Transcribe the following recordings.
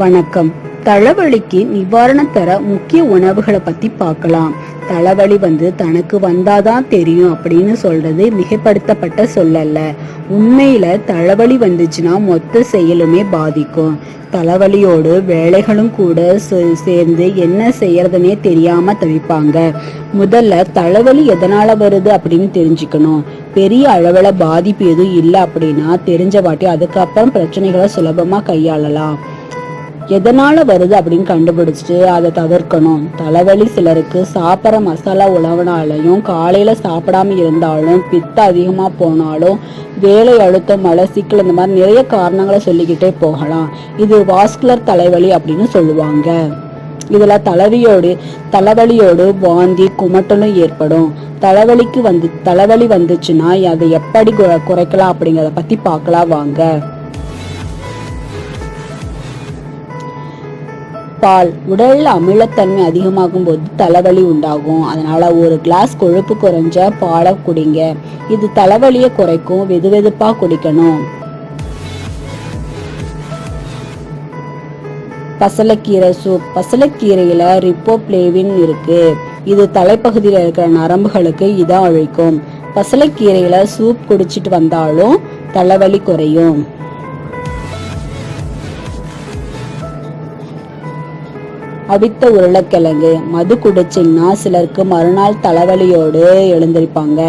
வணக்கம். தலைவலிக்கு நிவாரணம் தர முக்கிய உணவுகளை பத்தி பார்க்கலாம். தலைவலி வந்து தனக்கு வந்தாதான் தெரியும் அப்படின்னு சொல்றது மிகைப்படுத்தப்பட்ட சொல்லல்ல. உண்மையில தலைவலி வந்துச்சுன்னா மொத்த செயலுமே பாதிக்கும். தலைவலியோடு வேலைகளும் கூட சே- சேர்ந்து என்ன செய்யறதுனே தெரியாம தவிப்பாங்க. முதல்ல தலைவலி எதனால வருது அப்படின்னு தெரிஞ்சுக்கணும். பெரிய அளவுல பாதிப்பு எதுவும் இல்லை அப்படின்னா தெரிஞ்ச வாட்டி அதுக்கப்புறம் பிரச்சனைகளை சுலபமா கையாளலாம். எதனால வருது அப்படின்னு கண்டுபிடிச்சிட்டு அதை தவிர்க்கணும். தலைவலி சிலருக்கு சாப்பிட்ற மசாலா உணவுனாலையும் காலையில சாப்பிடாம இருந்தாலும் பித்த அதிகமா போனாலும் வேலை அழுத்தம் மலசிக்கல் இந்த மாதிரி நிறைய காரணங்களை சொல்லிக்கிட்டே போகலாம். இது வாஸ்குலர் தலைவலி அப்படின்னு சொல்லுவாங்க. இதில் தலைவியோடு தலைவலியோடு வாந்தி குமட்டலும் ஏற்படும். தலைவலிக்கு வந்து தலைவலி வந்துச்சுன்னா அதை எப்படி குறைக்கலாம் அப்படிங்கிறத பற்றி பார்க்கலாம் வாங்க. பால் உடலில் அமிலத்தன்மை அதிகமாகும் போது தலைவலி உண்டாகும். அதனால ஒரு கிளாஸ் கொழுப்பு குறைஞ்ச பாலை குடிங்க. இது தலைவலியை குறைக்கும். வெதுவெதுப்பா குடிக்கணும். பசலைக்கீரை சூப் பசலைக்கீரையில ரிப்போப்ளேவின் இருக்கு. இது தலைப்பகுதியில் இருக்கிற நரம்புகளுக்கு இதான் அழிக்கும். பசலைக்கீரையில சூப் குடிச்சிட்டு வந்தாலும் தலைவலி குறையும். அவித்த உருளைக்கிழங்கு மது குடிச்சிங்கன்னா சிலருக்கு மறுநாள் தலைவலியோடு எழுந்திருப்பாங்க.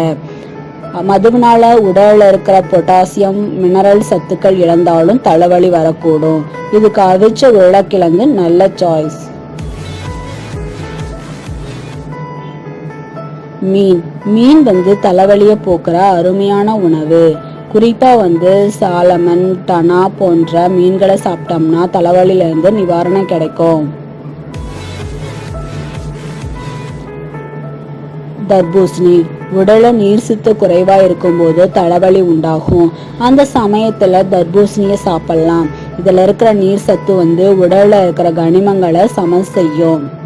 மதுவினால உடலில் இருக்கிற பொட்டாசியம் மினரல் சத்துக்கள் இழந்தாலும் தலைவலி வரக்கூடும். இதுக்கு அவிச்ச உருளைக்கிழங்கு நல்ல சாய்ஸ் மீன். மீன் வந்து தலைவலியை போக்குற அருமையான உணவு. குறிப்பா வந்து சாலமன் டனா போன்ற மீன்களை சாப்பிட்டோம்னா தலைவலியிலேருந்து நிவாரணம் கிடைக்கும். தர்பூசணி. உடல்ல நீர் சத்து குறைவா இருக்கும் போது தலைவலி உண்டாகும். அந்த சமயத்துல தர்பூசணியை சாப்பிடலாம். இதுல இருக்கிற நீர் சத்து வந்து உடல்ல இருக்கிற கனிமங்களை சமன் செய்யும்.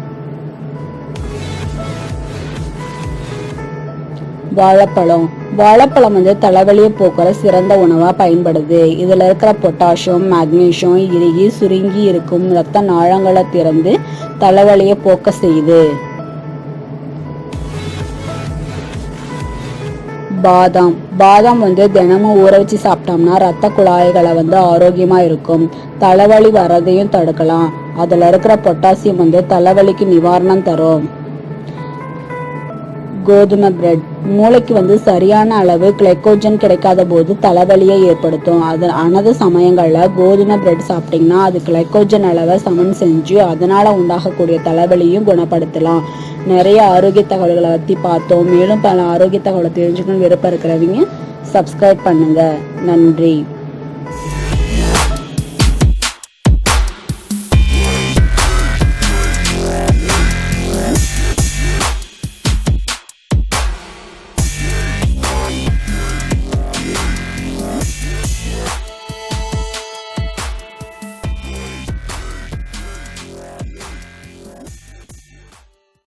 வாழைப்பழம். வாழைப்பழம் வந்து தலைவலியை போக்குற சிறந்த உணவா பயன்படுது. இதுல இருக்கிற பொட்டாசியம் மக்னீசியம் இறுகி சுருங்கி இருக்கும் இரத்த நாளங்களை திறந்து தலைவலியை போக்க செய்யுது. பாதாம். பாதாம் வந்து தினமும் ஊற வச்சு சாப்பிட்டோம்னா ரத்த குழாய்களை வந்து ஆரோக்கியமா இருக்கும். தலைவலி வர்றதையும் தடுக்கலாம். அதுல இருக்கிற பொட்டாசியம் வந்து தலைவலிக்கு நிவாரணம் தரும். கோதுமை பிரெட் மூளைக்கு வந்து சரியான அளவு கிளைக்கோஜன் கிடைக்காத போது தலைவலியை ஏற்படுத்தும். அது அனது சமயங்களில் கோதுமை பிரெட் சாப்பிட்டீங்கன்னா அது கிளைக்கோஜன் அளவை சமன் செஞ்சு அதனால உண்டாகக்கூடிய தலைவலியும் குணப்படுத்தலாம். நிறைய ஆரோக்கிய தகவல்களை பற்றி பார்த்தோம். மேலும் பல ஆரோக்கிய தகவலை தெரிஞ்சுக்கணும் விருப்பம் இருக்கிறவங்க சப்ஸ்கிரைப் பண்ணுங்க. நன்றி.